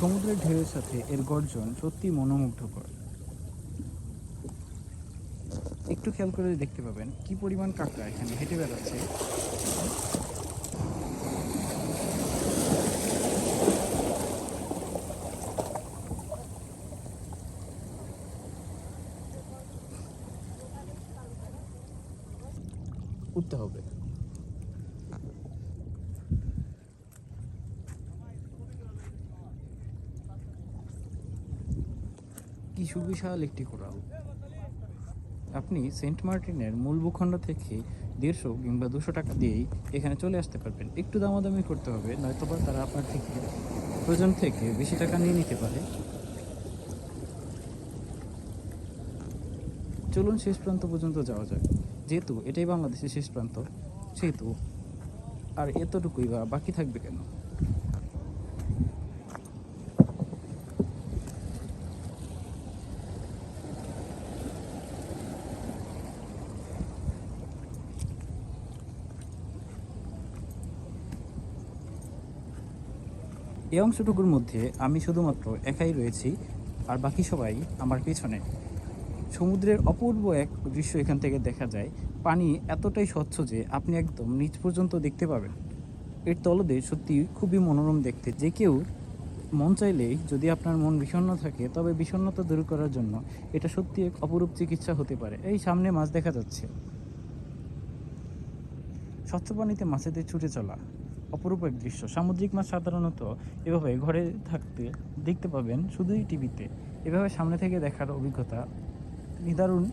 সমুদ্রের ঢেউয়ের সাথে এর গর্জন সত্যি মনোমুগ্ধকর। একটু খেয়াল করে দেখতে পাবেন কি পরিমাণ কাঁকড়া এখানে হেঁটে বেড়াচ্ছে। উঠতে হবে। কি সুবিশাল একটি কোরাল আপনি সেন্ট মার্টিনের মূল ভূখণ্ড থেকে দেড়শো কিংবা দুশো টাকা দিয়েই এখানে চলে আসতে পারবেন। একটু দামাদামি করতে হবে, নয়তোবা তারা আপনার থেকে প্রয়োজন থেকে বেশি টাকা নিয়ে নিতে পারে। চলুন শেষ প্রান্ত পর্যন্ত যাওয়া যাক। যেহেতু এটাই বাংলাদেশের শেষ প্রান্ত, সেহেতু আর এতটুকুই বা বাকি থাকবে কেন? এই অংশটুকুর মধ্যে আমি শুধুমাত্র একাই রয়েছি, আর বাকি সবাই আমার পিছনে। সমুদ্রের অপূর্ব এক দৃশ্য এখান থেকে দেখা যায়। পানি এতটাই স্বচ্ছ যে আপনি একদম নিচ পর্যন্ত দেখতে পাবেন। এর তলদে সত্যি খুবই মনোরম দেখতে। যে কেউ মন চাইলেই যদি আপনার মন বিষণ্ণ থাকে, তবে বিষণ্ণতা দূর করার জন্য এটা সত্যি এক অপরূপ চিকিৎসা হতে পারে। এই সামনে মাছ দেখা যাচ্ছে। স্বচ্ছ পানিতে মাছেদের ছুটে চলা। অপরূপ এক দৃশ্য। সামুদ্রিক মাছ সাধারণত এভাবে ঘরে থাকতে দেখতে পাবেন শুধুই টিভিতে। এভাবে সামনে থেকে দেখার অভিজ্ঞতা নিদারুণ